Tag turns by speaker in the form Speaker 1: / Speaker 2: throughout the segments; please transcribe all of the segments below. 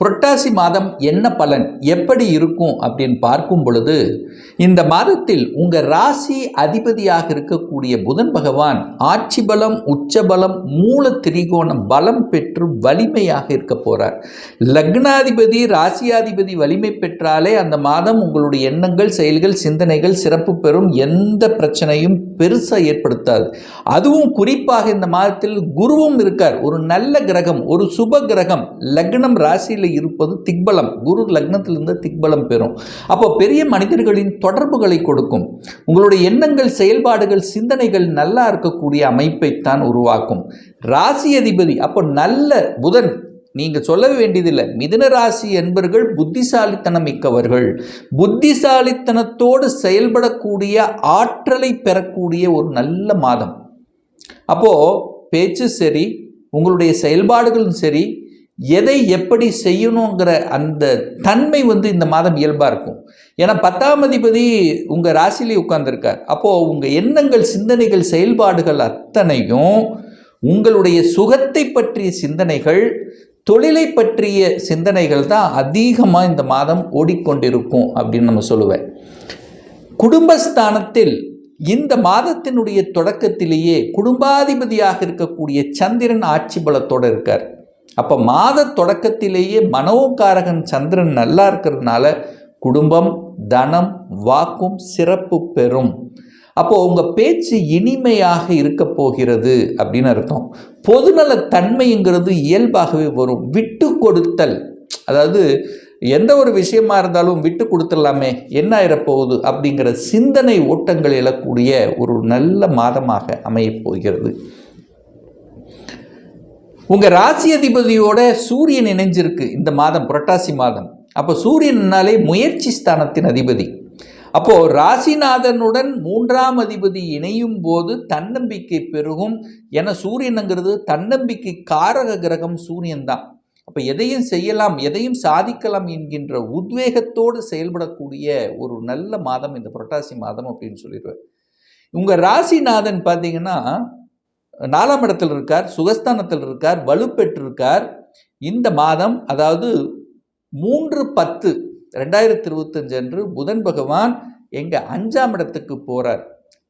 Speaker 1: புரட்டாசி மாதம் என்ன பலன்? எப்படி இருக்கும்? அப்படின்னு பார்க்கும் பொழுது இந்த மாதத்தில் உங்கள் ராசி அதிபதியாக இருக்கக்கூடிய புதன் பகவான் ஆட்சி பலம் உச்சபலம் மூல திரிகோணம் பலம் பெற்று வலிமையாக இருக்க போகிறார் லக்னாதிபதி ராசியாதிபதி வலிமை பெற்றாலே அந்த மாதம் உங்களுடைய எண்ணங்கள் செயல்கள் சிந்தனைகள் சிறப்பு பெறும் எந்த பிரச்சனையும் பெருசாக ஏற்படுத்தாது. அதுவும் குறிப்பாக இந்த மாதத்தில் குருவும் இருக்கார். ஒரு நல்ல கிரகம் ஒரு சுப கிரகம் லக்னம் ராசியில் இருப்பது திக்பலம். குரு லக்னத்திலிருந்து திக்பலம் பெறும். அப்போ பெரிய மனிதர்களின் தொடர்புகளை கொடுக்கும். உங்களுடைய எண்ணங்கள் செயல்பாடுகள் சிந்தனைகள் நல்லா இருக்கக்கூடிய அமைப்பைத்தான் உருவாக்கும். ராசி அதிபதி அப்போ நல்ல புதன். நீங்கள் சொல்ல வேண்டியதில்லை. மிதுன ராசி என்பர்கள் புத்திசாலித்தனம் மிக்கவர்கள். புத்திசாலித்தனத்தோடு செயல்படக்கூடிய ஆற்றலை பெறக்கூடிய ஒரு நல்ல மாதம். அப்போது பேச்சு சரி உங்களுடைய செயல்பாடுகளும் சரி எதை எப்படி செய்யணுங்கிற அந்த தன்மை வந்து இந்த மாதம் இயல்பாக இருக்கும். ஏன்னா பத்தாம் அதிபதி உங்கள் ராசிலே உட்கார்ந்துருக்கார். அப்போது உங்கள் எண்ணங்கள் சிந்தனைகள் செயல்பாடுகள் அத்தனையும் உங்களுடைய சுகத்தை பற்றிய சிந்தனைகள் தொழிலை பற்றிய சிந்தனைகள் தான் அதிகமாக இந்த மாதம் ஓடிக்கொண்டிருக்கும் அப்படின்னு நம்ம சொல்லுவேன். குடும்பஸ்தானத்தில் இந்த மாதத்தினுடைய தொடக்கத்திலேயே குடும்பாதிபதியாக இருக்கக்கூடிய சந்திரன் ஆட்சி பலத்தோடு இருக்கார். அப்போ மாத தொடக்கத்திலேயே மனோகாரகன் சந்திரன் நல்லா இருக்கிறதுனால குடும்பம் தனம் வாக்கும் சிறப்பு பெறும். அப்போது உங்கள் பேச்சு இனிமையாக இருக்க போகிறது அப்படின்னு அர்த்தம். பொதுநல தன்மைங்கிறது இயல்பாகவே வரும். விட்டு கொடுத்தல். அதாவது எந்த ஒரு விஷயமா இருந்தாலும் விட்டு கொடுத்துடலாமே என்ன ஆயிரப்போகுது அப்படிங்கிற சிந்தனை ஓட்டங்கள் எழக்கூடிய ஒரு நல்ல மாதமாக அமையப் போகிறது. உங்கள் ராசி அதிபதியோட சூரியன் இணைஞ்சிருக்கு இந்த மாதம் புரட்டாசி மாதம். அப்போ சூரியனாலே முயற்சி ஸ்தானத்தின் அதிபதி. அப்போது ராசிநாதனுடன் மூன்றாம் அதிபதி இணையும் போது தன்னம்பிக்கை பெருகும். என சூரியனுங்கிறது தன்னம்பிக்கை காரக கிரகம் சூரியன் தான் அப்போ எதையும் செய்யலாம் எதையும் சாதிக்கலாம் என்கின்ற உத்வேகத்தோடு செயல்படக்கூடிய ஒரு நல்ல மாதம் இந்த புரட்டாசி மாதம் அப்படின்னு சொல்லிடுவேன். உங்கள் ராசிநாதன் பார்த்தீங்கன்னா நாலாம் இடத்தில் இருக்கார் சுகஸ்தானத்தில் இருக்கார் வலுப்பெற்றிருக்கார். இந்த மாதம் அதாவது மூன்று பத்து ரெண்டாயிரத்தி இருபத்தஞ்சு அன்று புதன் பகவான் எங்கள் அஞ்சாம் இடத்துக்கு போகிறார்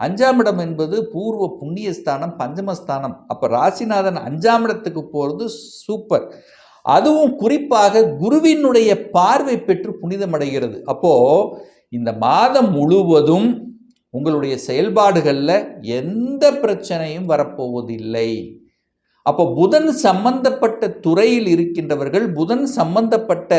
Speaker 1: அஞ்சாம் இடம் என்பது பூர்வ புண்ணியஸ்தானம் பஞ்சமஸ்தானம். அப்போ ராசிநாதன் அஞ்சாம் இடத்துக்கு போகிறது சூப்பர். அதுவும் குறிப்பாக குருவினுடைய பார்வை பெற்று புனிதமடைகிறது. அப்போது இந்த மாதம் முழுவதும் உங்களுடைய செயல்பாடுகளில் எந்த பிரச்சனையும் வரப்போவதில்லை. அப்போ புதன் சம்பந்தப்பட்ட துறையில் இருக்கின்றவர்கள் புதன் சம்பந்தப்பட்ட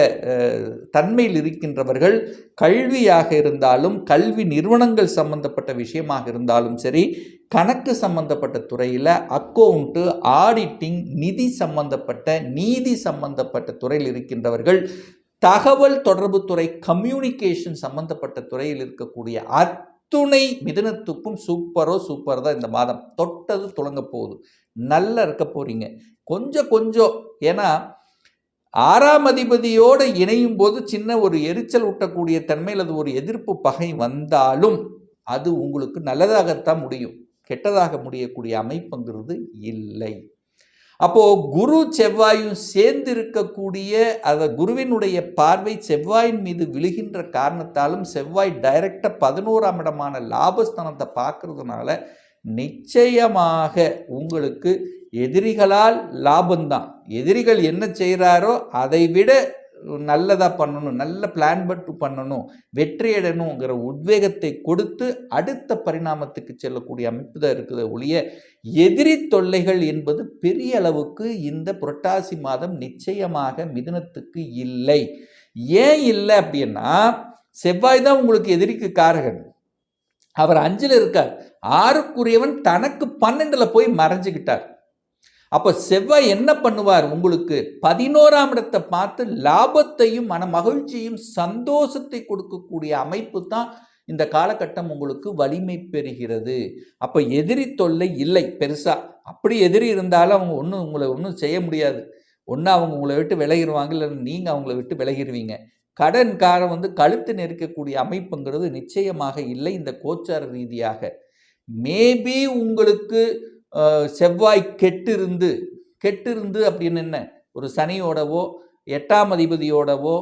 Speaker 1: தன்மையில் இருக்கின்றவர்கள் கல்வியாக இருந்தாலும் கல்வி நிறுவனங்கள் சம்பந்தப்பட்ட விஷயமாக இருந்தாலும் சரி கணக்கு சம்பந்தப்பட்ட துறையில் அக்கௌண்ட்டு ஆடிட்டிங் நிதி சம்பந்தப்பட்ட நீதி சம்பந்தப்பட்ட துறையில் இருக்கின்றவர்கள் தகவல் தொடர்பு துறை கம்யூனிகேஷன் சம்பந்தப்பட்ட துறையில் இருக்கக்கூடிய அத்துணை மிதனத்துக்கும் சூப்பரோ சூப்பர் தான் இந்த மாதம். தொட்டது துளங்க போகுது. நல்லா இருக்க போகிறீங்க கொஞ்சம் கொஞ்சம் ஏன்னா ஆறாம் அதிபதியோடு இணையும் போது சின்ன ஒரு எரிச்சல் ஊட்டக்கூடிய தன்மையில் அது ஒரு எதிர்ப்பு பகை வந்தாலும் அது உங்களுக்கு நல்லதாகத்தான் முடியும். கெட்டதாக முடியக்கூடிய அமைப்புங்கிறது இல்லை. அப்போ குரு செவ்வாயும் சேர்ந்து இருக்கக்கூடிய அந்த குருவினுடைய பார்வை செவ்வாயின் மீது விழுகின்ற காரணத்தாலும் செவ்வாய் டைரக்டா பதினோராம் இடமான லாபஸ்தானத்தை பார்க்கறதுனால நிச்சயமாக உங்களுக்கு எதிரிகளால் லாபம்தான். எதிரிகள் என்ன செய்கிறாரோ அதை விட நல்லதாக பண்ணணும் நல்ல பிளான் பட்டு பண்ணணும் வெற்றியடணுங்கிற உத்வேகத்தை கொடுத்து அடுத்த பரிணாமத்துக்கு செல்லக்கூடிய அமைப்பு தான் இருக்குது ஒழிய எதிரி தொல்லைகள் என்பது பெரிய அளவுக்கு இந்த புரட்டாசி மாதம் நிச்சயமாக மிதுனத்துக்கு இல்லை. ஏன் இல்லை அப்படின்னா செவ்வாய் தான் உங்களுக்கு எதிரிக்கு காரகன். அவர் அஞ்சில் இருக்கார். ஆறுக்குரியவன் தனக்கு பன்னெண்டில் போய் மறைஞ்சுக்கிட்டார். அப்போ செவ்வாய் என்ன பண்ணுவார் உங்களுக்கு? பதினோராம் இடத்தை பார்த்து லாபத்தையும் மன மகிழ்ச்சியும் சந்தோஷத்தை கொடுக்கக்கூடிய அமைப்பு தான் இந்த காலகட்டம் உங்களுக்கு வலிமை பெறுகிறது. அப்போ எதிரி தொல்லை இல்லை பெருசாக அப்படி எதிரி இருந்தாலும் அவங்க ஒன்றும் உங்களை ஒன்றும் செய்ய முடியாது. ஒன்று அவங்க உங்களை விட்டு விலகிடுவாங்க இல்லை நீங்கள் அவங்கள விட்டு விலகிடுவீங்க கடன்காரன் வந்து கழுத்து நெருக்கக்கூடிய அமைப்புங்கிறது நிச்சயமாக இல்லை இந்த கோச்சார ரீதியாக. மேபி உங்களுக்கு செவ்வாய் கெட்டிருந்து கெட்டிருந்து அப்படின்னு என்ன? ஒரு சனியோடவோ எட்டாம் அதிபதியோடவோ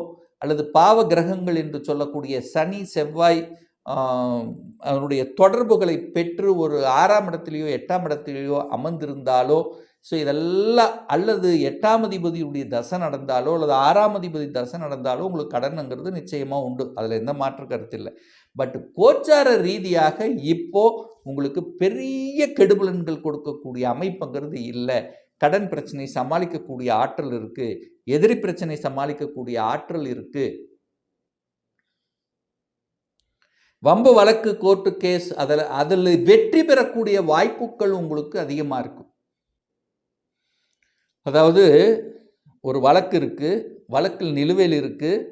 Speaker 1: அல்லது பாவ கிரகங்கள் என்று சொல்லக்கூடிய சனி செவ்வாய் அதனுடைய அவனுடைய தொடர்புகளை பெற்று ஒரு ஆறாம் இடத்திலேயோ எட்டாம் இடத்திலேயோ அமர்ந்திருந்தாலோ ஸோ இதெல்லாம் அல்லது எட்டாம் அதிபதியுடைய தசை நடந்தாலோ அல்லது ஆறாம் அதிபதி தசை நடந்தாலோ உங்களுக்கு கடனுங்கிறது நிச்சயமாக உண்டு. அதில் எந்த மாற்று கருத்து இல்லை. பட் கோச்சார ரீதியாக இப்போ உங்களுக்கு பெரிய கெடுபலன்கள் கொடுக்கக்கூடிய அமைப்புங்கிறது இல்லை. கடன் பிரச்சனை சமாளிக்கக்கூடிய ஆற்றல் இருக்கு. எதிரி பிரச்சனை சமாளிக்கக்கூடிய ஆற்றல் இருக்கு. வம்பு வழக்கு கோர்ட்டு கேஸ் அதில் அதில் வெற்றி பெறக்கூடிய வாய்ப்புகள் உங்களுக்கு அதிகமாக இருக்கும் அதாவது ஒரு வழக்கு இருக்குது வழக்கில் நிலுவையில் இருக்குது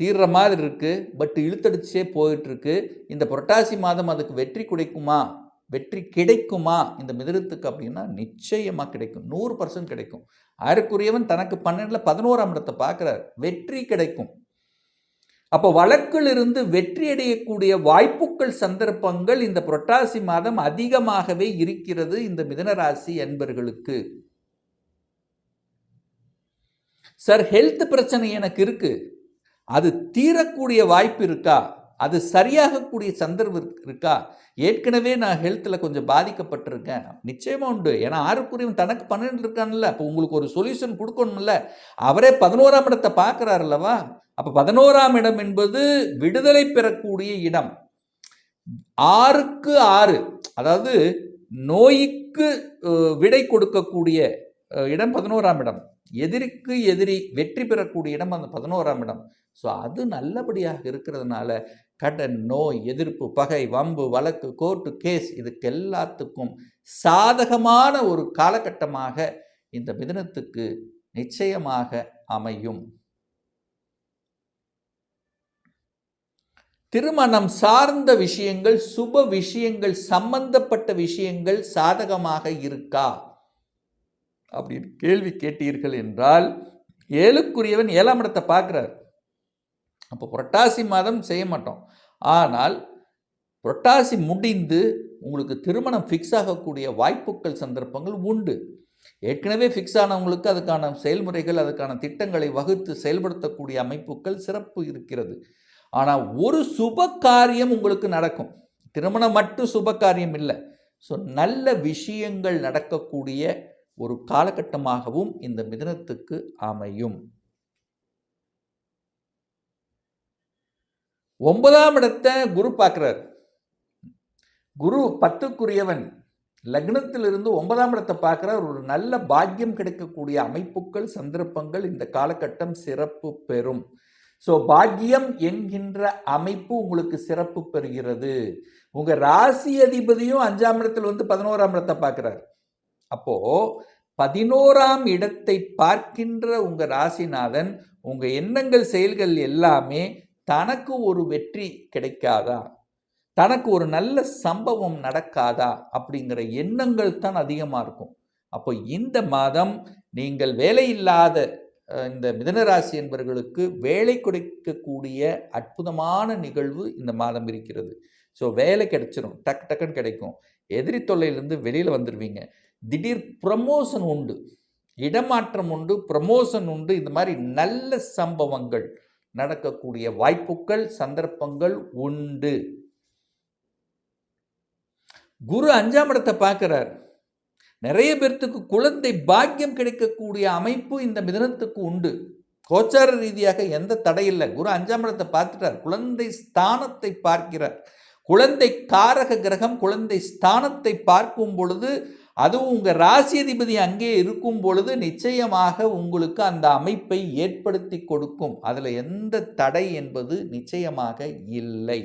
Speaker 1: தீர்ற மாதிரி இருக்குது பட் இழுத்தடிச்சே போயிட்டுருக்கு. இந்த புரட்டாசி மாதம் அதுக்கு வெற்றி கிடைக்குமா? வெற்றி கிடைக்குமா? இந்த மிதனத்துக்கு அப்படின்னா நிச்சயமாக கிடைக்கும். நூறு பர்சன்ட் கிடைக்கும். ஆருக்குரியவன் தனக்கு பன்னெண்டில் பதினோராம் இடத்தை பார்க்குறார். வெற்றி கிடைக்கும். அப்போ வழக்கிலிருந்து வெற்றி அடையக்கூடிய வாய்ப்புகள் சந்தர்ப்பங்கள் இந்த புரட்டாசி மாதம் அதிகமாகவே இருக்கிறது இந்த மிதனராசி அன்பர்களுக்கு. சார் ஹெல்த் பிரச்சனை எனக்கு இருக்குது அது தீரக்கூடிய வாய்ப்பு இருக்கா? அது சரியாகக்கூடிய சந்தர்ப்பம் இருக்கா? ஏற்கனவே நான் ஹெல்த்தில் கொஞ்சம் பாதிக்கப்பட்டிருக்கேன். நிச்சயமாக உண்டு. ஏன்னா ஆறுக்குரியவன் தனக்கு பன்னெண்டு இருக்கான்ல. அப்போ உங்களுக்கு ஒரு சொல்யூஷன் கொடுக்கணும்ல. அவரே பதினோராம் இடத்தை பார்க்குறாருல்லவா அப்போ பதினோராம் இடம் என்பது விடுதலை பெறக்கூடிய இடம். ஆறுக்கு ஆறு அதாவது நோய்க்கு விடை கொடுக்கக்கூடிய இடம் பதினோராம் இடம். எதிரிக்கு எதிரி வெற்றி பெறக்கூடிய இடம் அந்த பதினோராம் இடம். ஸோ அது நல்லபடியாக இருக்கிறதுனால கடன் நோய் எதிர்ப்பு பகை வம்பு வழக்கு கோர்ட்டு கேஸ் இதுக்கு எல்லாத்துக்கும் சாதகமான ஒரு காலகட்டமாக இந்த மிதனத்துக்கு நிச்சயமாக அமையும். திருமணம் சார்ந்த விஷயங்கள் சுப விஷயங்கள் சம்பந்தப்பட்ட விஷயங்கள் சாதகமாக இருக்கா? அப்படின்னு கேள்வி கேட்டீர்கள் என்றால் ஏழுக்குரியவன் ஏழாம் இடத்தை பார்க்குறார். அப்போ புரட்டாசி மாதம் செய்ய மாட்டோம். ஆனால் புரட்டாசி முடிந்து உங்களுக்கு திருமணம் ஃபிக்ஸ் ஆகக்கூடிய வாய்ப்புகள் சந்தர்ப்பங்கள் உண்டு. ஏற்கனவே ஃபிக்ஸ் ஆனவங்களுக்கு அதுக்கான செயல்முறைகள் அதுக்கான திட்டங்களை வகுத்து செயல்படுத்தக்கூடிய அமைப்புகள் சிறப்பு இருக்கிறது. ஆனால் ஒரு சுப காரியம் உங்களுக்கு நடக்கும். திருமணம் மட்டும் சுப காரியம் இல்லை. ஸோ நல்ல விஷயங்கள் நடக்கக்கூடிய ஒரு காலகட்டமாகவும் இந்த மிதனத்துக்கு அமையும். ஒன்பதாம் இடத்தை குரு பார்க்குறார். குரு பத்துக்குரியவன். லக்னத்திலிருந்து ஒன்பதாம் இடத்தை பார்க்குறார். ஒரு நல்ல பாக்கியம் கிடைக்கக்கூடிய அமைப்புகள் சந்தர்ப்பங்கள் இந்த காலகட்டம் சிறப்பு பெறும். ஸோ பாக்கியம் என்கின்ற அமைப்பு உங்களுக்கு சிறப்பு பெறுகிறது. உங்கள் ராசி அதிபதியும் அஞ்சாம் இடத்தில் வந்து பதினோராம் இடத்தை பார்க்குறாரு. அப்போ பதினோராம் இடத்தை பார்க்கின்ற உங்க ராசிநாதன் உங்க எண்ணங்கள் செயல்கள் எல்லாமே தனக்கு ஒரு வெற்றி கிடைக்காதா? தனக்கு ஒரு நல்ல சம்பவம் நடக்காதா? அப்படிங்கிற எண்ணங்கள் தான் அதிகமாக இருக்கும். அப்போ இந்த மாதம் நீங்கள் வேலையில்லாத இல்லாத இந்த மிதனராசி என்பவர்களுக்கு வேலை கிடைக்கக்கூடிய அற்புதமான நிகழ்வு இந்த மாதம் இருக்கிறது. ஸோ வேலை கிடைச்சிரும். டக் டக்குன்னு கிடைக்கும். எதிரி தொல்லையிலேருந்து வெளியில் வந்துடுவீங்க திடீர் ப்ரமோஷன் உண்டு. இடமாற்றம் உண்டு ப்ரமோஷன் உண்டு. இந்த மாதிரி நல்ல சம்பவங்கள் நடக்கக்கூடிய வாய்ப்புகள் சந்தர்ப்பங்கள் உண்டு. குரு அஞ்சாம் இடத்தை பார்க்கிறார். நிறைய பேர்த்துக்கு குழந்தை பாக்கியம் கிடைக்கக்கூடிய அமைப்பு இந்த மிதனத்துக்கு உண்டு. கோச்சார ரீதியாக எந்த தடையில்லை குரு அஞ்சாம் இடத்தை பார்த்துட்டார். குழந்தை ஸ்தானத்தை பார்க்கிறார். குழந்தை காரக கிரகம் குழந்தை ஸ்தானத்தை பார்க்கும் பொழுது அதுவும் உங்கள் ராசி அதிபதி அங்கே இருக்கும் பொழுது நிச்சயமாக உங்களுக்கு அந்த அமைப்பை ஏற்படுத்தி கொடுக்கும். அதில் எந்த தடை என்பது நிச்சயமாக இல்லை.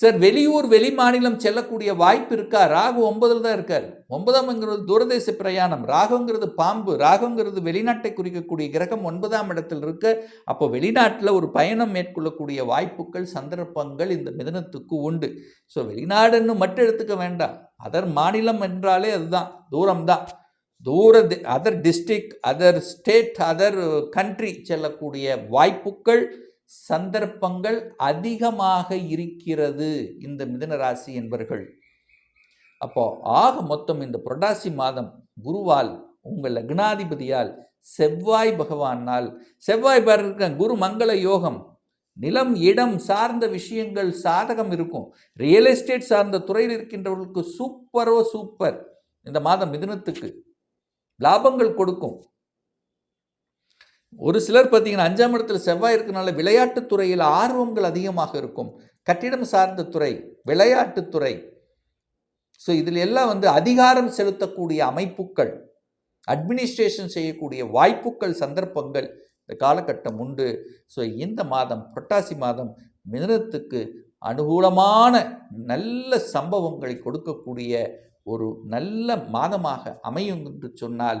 Speaker 1: சார் வெளியூர் வெளி மாநிலம் செல்லக்கூடிய வாய்ப்பு இருக்கா? ராகு ஒன்பதில் தான் இருக்கார். ஒன்பதாம்ங்கிறது தூரதேச பிரயாணம். ராகுங்கிறது பாம்பு. ராகுங்கிறது வெளிநாட்டை குறிக்கக்கூடிய கிரகம் ஒன்பதாம் இடத்தில் இருக்க. அப்போ வெளிநாட்டில் ஒரு பயணம் மேற்கொள்ளக்கூடிய வாய்ப்புகள் சந்தர்ப்பங்கள் இந்த மிதனத்துக்கு உண்டு. ஸோ வெளிநாடுன்னு மட்டும் எடுத்துக்க வேண்டாம். அதர் மாநிலம் என்றாலே அதுதான். தூரம்தான். தூர other district other state other country செல்லக்கூடிய வாய்ப்புகள் சந்தர்ப்பங்கள் அதிகமாக இருக்கிறது இந்த மிதன ராசி என்பர்கள். அப்போ ஆக மொத்தம் இந்த புரட்டாசி மாதம் குருவால் உங்கள் லக்னாதிபதியால் செவ்வாய் பகவானால் செவ்வாய் பாருங்க குரு மங்கள யோகம். நிலம் இடம் சார்ந்த விஷயங்கள் சாதகம் இருக்கும். ரியல் எஸ்டேட் சார்ந்த துறையில் இருக்கின்றவர்களுக்கு சூப்பரோ சூப்பர். இந்த மாதம் மிதுனத்துக்கு லாபங்கள் கொடுக்கும். ஒரு சிலர் பார்த்தீங்கன்னா அஞ்சாம் இடத்துல செவ்வாய் இருக்கிறனால விளையாட்டுத் துறையில் ஆர்வங்கள் அதிகமாக இருக்கும். கட்டிடம் சார்ந்த துறை விளையாட்டுத்துறை ஸோ இதில் எல்லாம் வந்து அதிகாரம் செலுத்தக்கூடிய அமைப்புகள் அட்மினிஸ்ட்ரேஷன் செய்யக்கூடிய வாய்ப்புகள் சந்தர்ப்பங்கள் இந்த காலகட்டம் உண்டு. ஸோ இந்த மாதம் புரட்டாசி மாதம் மிதனத்துக்கு அனுகூலமான நல்ல சம்பவங்களை கொடுக்கக்கூடிய ஒரு நல்ல மாதமாக அமையும் என்று சொன்னால்